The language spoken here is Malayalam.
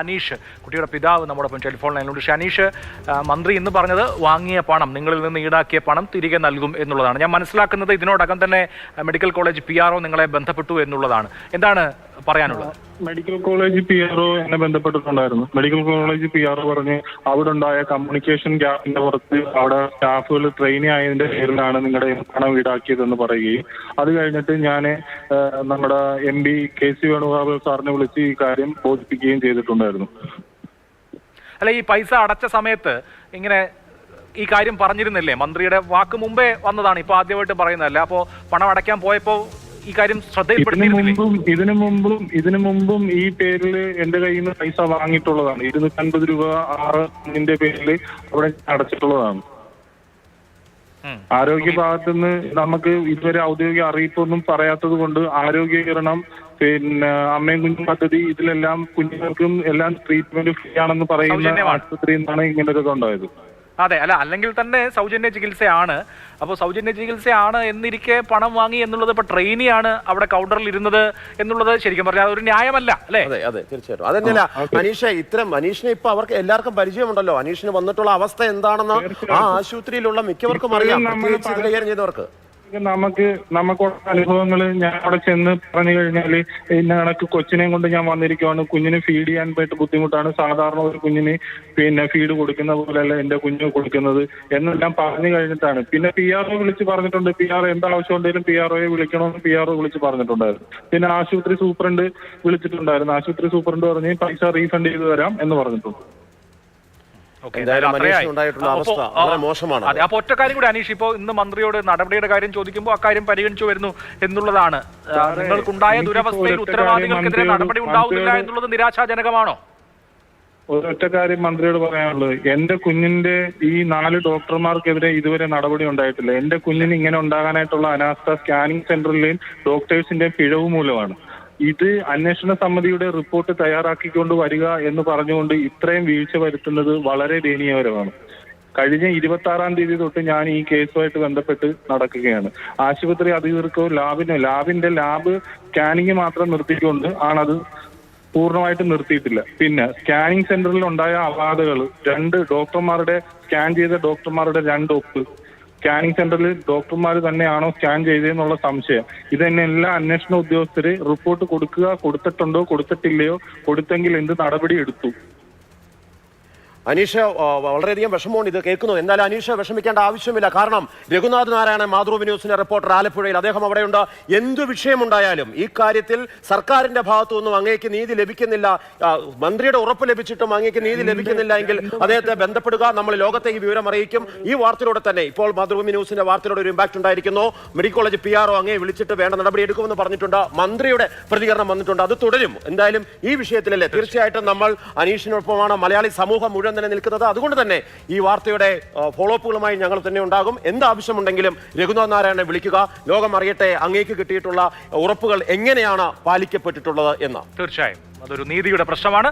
അനീഷ് കുട്ടിയുടെ പിതാവ് നമ്മോടൊപ്പം ടെലിഫോൺ ലൈനിലുണ്ട്. പക്ഷേ അനീഷ് മന്ത്രി ഇന്ന് പറഞ്ഞത് വാങ്ങിയ പണം നിങ്ങളിൽ നിന്ന് ഈടാക്കിയ പണം തിരികെ നൽകും എന്നുള്ളതാണ്. ഞാൻ മനസ്സിലാക്കുന്നത് ഇതിനോടകം തന്നെ മെഡിക്കൽ കോളേജ് പി നിങ്ങളെ ബന്ധപ്പെട്ടു എന്നുള്ളതാണ്. എന്താണ് പറയാനുള്ളത്? Medical college P R O എന്നെ ബന്ധപ്പെട്ടിട്ടുണ്ടായിരുന്നു. Medical college P R O പറഞ്ഞ് അവിടെ ഉണ്ടായ കമ്മ്യൂണിക്കേഷൻ ഗ്യാപ്പിന്റെ പുറത്ത് അവിടെ സ്റ്റാഫുകൾ ട്രെയിനി ആയതിന്റെ പേരിലാണ് നിങ്ങളുടെ പണം ഈടാക്കിയതെന്ന് പറയുകയും അത് കഴിഞ്ഞിട്ട് ഞാൻ നമ്മുടെ M P K C Venugopal സാറിനെ വിളിച്ച് ഈ കാര്യം ബോധിപ്പിക്കുകയും ചെയ്തിട്ടുണ്ടായിരുന്നു. അല്ല ഈ പൈസ അടച്ച സമയത്ത് ഇങ്ങനെ ഈ കാര്യം പറഞ്ഞിരുന്നില്ലേ? മന്ത്രിയുടെ വാക്ക് മുമ്പേ വന്നതാണ്. ഇപ്പൊ ആദ്യമായിട്ട് പറയുന്നതല്ല? അപ്പോ പണം അടയ്ക്കാൻ പോയപ്പോ ഈ കാര്യം ശ്രദ്ധയിൽപ്പെടുത്തി ശ്രദ്ധയിൽപ്പെടുത്തിയിരുന്നില്ലേ മുമ്പും ഇതിനു മുമ്പും ഇതിനു മുമ്പും ഈ പേരിൽ എന്റെ കയ്യിൽ നിന്ന് പൈസ വാങ്ങിയിട്ടുള്ളതാണ്. ഇരുന്നൂറ്റൻപത് രൂപ ആറ് ഇതിന്റെ പേരിൽ അവിടെ അടച്ചിട്ടുള്ളതാണ്. ആരോഗ്യ ഭാഗത്തു നിന്ന് നമുക്ക് ഇതുവരെ ഔദ്യോഗിക അറിയിപ്പൊന്നും പറയാത്തത് കൊണ്ട് ആരോഗ്യകരണം പിന്നെ അമ്മയും കുഞ്ഞും പദ്ധതി ഇതിലെല്ലാം കുഞ്ഞുങ്ങൾക്കും എല്ലാം ട്രീറ്റ്മെന്റ് ഫ്രീ ആണെന്ന് പറയുന്ന. ആശുപത്രിയിൽ നിന്നാണ് ഇങ്ങനൊക്കെ ഉണ്ടായത് അതെ അല്ല അല്ലെങ്കിൽ തന്നെ സൗജന്യ ചികിത്സയാണ്. അപ്പോൾ സൗജന്യ ചികിത്സയാണ് എന്നിരിക്കെ പണം വാങ്ങി എന്നുള്ളത് ഇപ്പൊ ട്രെയിനിയാണ് അവിടെ കൗണ്ടറിൽ ഇരുന്നത് എന്നുള്ളത് ശരിക്കും പറഞ്ഞാൽ അതൊരു ന്യായമല്ല അല്ലേ? അതെ അതെ തീർച്ചയായിട്ടും. അതന്നെയല്ല അനീഷ ഇത്തരം അനീഷിനെ ഇപ്പൊ അവർക്ക് എല്ലാവർക്കും പരിചയമുണ്ടല്ലോ. അനീഷിന് വന്നിട്ടുള്ള അവസ്ഥ എന്താണെന്ന് ആ ആശുപത്രിയിലുള്ള മിക്കവർക്കും അറിയാം. പ്രത്യേകിച്ച് ചെയ്തവർക്ക്. നമുക്ക് നമുക്കുള്ള അനുഭവങ്ങൾ ഞാൻ അവിടെ ചെന്ന് പറഞ്ഞു കഴിഞ്ഞാൽ ഇന്ന കണക്ക് കൊച്ചിനെയും കൊണ്ട് ഞാൻ വന്നിരിക്കുവാണ്. കുഞ്ഞിനെ ഫീഡ് ചെയ്യാൻ പോയിട്ട് ബുദ്ധിമുട്ടാണ്. സാധാരണ ഒരു കുഞ്ഞിന് പിന്നെ ഫീഡ് കൊടുക്കുന്ന പോലെയല്ല എന്റെ കുഞ്ഞ് കൊടുക്കുന്നത് എന്നെല്ലാം പറഞ്ഞു കഴിഞ്ഞിട്ടാണ്. പിന്നെ പി ആർ ഒ വിളിച്ച് പറഞ്ഞിട്ടുണ്ട്. പി ആർ എന്ത് ആവശ്യം ഉണ്ടെങ്കിലും പി ആർ ഒയെ വിളിക്കണമെന്ന് പി ആർ ഒ വിളിച്ച് പറഞ്ഞിട്ടുണ്ടായിരുന്നു. പിന്നെ ആശുപത്രി സൂപ്രണ്ട് വിളിച്ചിട്ടുണ്ടായിരുന്നു. ആശുപത്രി സൂപ്രണ്ട് പറഞ്ഞ് പൈസ റീഫണ്ട് ചെയ്ത് തരാം എന്ന് പറഞ്ഞിട്ടുണ്ട്. എന്തായാലും ഉണ്ടായിട്ടുള്ള അവസ്ഥ ആ, വളരെ മോശമാണ് അതെ അപ്പൊ ഒറ്റ കാര്യം കൂടി അനീഷ് ഇപ്പോൾ ഇന്ന് മന്ത്രിയോട് നടപടിയുടെ കാര്യം ചോദിക്കുമ്പോൾ അക്കാര്യം പരിഗണിച്ചു വരുന്നു എന്നുള്ളതാണ്. നിങ്ങൾക്കുണ്ടായ ദുരവസ്ഥയിൽ ഉത്തരവാദികൾക്കെതിരെ നടപടി ഉണ്ടാവുന്നില്ല എന്നുള്ളത് നിരാശാജനകമാണോ? ഒരൊറ്റ കാര്യം മന്ത്രിയോട് പറയാനുള്ളത്. എന്റെ കുഞ്ഞിന്റെ ഈ നാല് ഡോക്ടർമാർക്കെതിരെ ഇതുവരെ നടപടി ഉണ്ടായിട്ടില്ല. എന്റെ കുഞ്ഞിന് ഇങ്ങനെ ഉണ്ടാകാനായിട്ടുള്ള അനാസ്ഥ സ്കാനിങ് സെന്ററിലെയും ഡോക്ടേഴ്സിന്റെയും പിഴവ് മൂലമാണ്. ഇത് അന്വേഷണ സമിതിയുടെ റിപ്പോർട്ട് തയ്യാറാക്കിക്കൊണ്ട് വരിക എന്ന് പറഞ്ഞുകൊണ്ട് ഇത്രയും വീഴ്ച വരുത്തുന്നത് വളരെ ദയനീയകരമാണ്. കഴിഞ്ഞ ഇരുപത്തി ആറാം തീയതി തൊട്ട് ഞാൻ ഈ കേസുമായിട്ട് ബന്ധപ്പെട്ട് നടക്കുകയാണ്. ആശുപത്രി അധികൃതർക്കോ ലാബിനോ ലാബിന്റെ ലാബ് സ്കാനിങ് മാത്രം നിർത്തിക്കൊണ്ട് ആണത് പൂർണമായിട്ട് നിർത്തിയിട്ടില്ല. പിന്നെ സ്കാനിങ് സെന്ററിൽ ഉണ്ടായ അപാധകൾ രണ്ട് ഡോക്ടർമാരുടെ സ്കാൻ ചെയ്ത ഡോക്ടർമാരുടെ രണ്ട് ഒപ്പ് സ്കാനിങ് സെന്ററിൽ ഡോക്ടർമാർ തന്നെയാണോ സ്കാൻ ചെയ്തതെന്നുള്ള സംശയം. ഇത് തന്നെ എല്ലാ അന്വേഷണ ഉദ്യോഗസ്ഥര് റിപ്പോർട്ട് കൊടുക്കുക കൊടുത്തിട്ടുണ്ടോ കൊടുത്തിട്ടില്ലയോ കൊടുത്തെങ്കിൽ എന്ത് നടപടി എടുത്തു? അനീഷ വളരെയധികം വിഷമമാണ് ഇത് കേൾക്കുന്നത് എന്നാലും അനീഷ വിഷമിക്കേണ്ട ആവശ്യമില്ല. കാരണം രഘുനാഥ് നാരായണൻ മാതൃഭൂമി ന്യൂസിന്റെ റിപ്പോർട്ടർ ആലപ്പുഴയിൽ അദ്ദേഹം അവിടെയുണ്ട്. എന്ത് വിഷയമുണ്ടായാലും ഈ കാര്യത്തിൽ സർക്കാരിന്റെ ഭാഗത്തുനിന്നും അങ്ങേക്ക് നീതി ലഭിക്കുന്നില്ല. മന്ത്രിയുടെ ഉറപ്പ് ലഭിച്ചിട്ടും അങ്ങേക്ക് നീതി ലഭിക്കുന്നില്ല എങ്കിൽ അദ്ദേഹത്തെ ബന്ധപ്പെടുക. നമ്മൾ ലോകത്തെ ഈ വിവരം അറിയിക്കും. ഈ വാർത്തയിലൂടെ തന്നെ ഇപ്പോൾ മാതൃഭൂമി ന്യൂസിന്റെ വാർത്തയിലൂടെ ഒരു ഇമ്പാക്ട് ഉണ്ടായിരിക്കുന്നു. മെഡിക്കൽ കോളേജ് പി ആർഒ അങ്ങേ വിളിച്ചിട്ട് വേണ്ട നടപടി എടുക്കുമെന്ന് പറഞ്ഞിട്ടുണ്ട്. മന്ത്രിയുടെ പ്രതികരണം വന്നിട്ടുണ്ട്. അത് തുടരും. എന്തായാലും ഈ വിഷയത്തിലല്ലേ? തീർച്ചയായിട്ടും നമ്മൾ അനീഷിനൊപ്പമാണ് മലയാളി സമൂഹം മുഴുവൻ തന്നെ നിൽക്കുന്നത്. അതുകൊണ്ട് തന്നെ ഈ വാർത്തയുടെ ഫോളോ അപ്പുകളുമായി ഞങ്ങൾ തന്നെ ഉണ്ടാകും. എന്ത് ആവശ്യമുണ്ടെങ്കിലും രഘുനാഥ് നാരായണനെ വിളിക്കുക. ലോകം അറിയട്ടെ അങ്ങേക്ക് കിട്ടിയിട്ടുള്ള ഉറപ്പുകൾ എങ്ങനെയാണ് പാലിക്കപ്പെട്ടിട്ടുള്ളത് എന്ന്. തീർച്ചയായും. അതൊരു നീതിയുടെ പ്രശ്നമാണ്.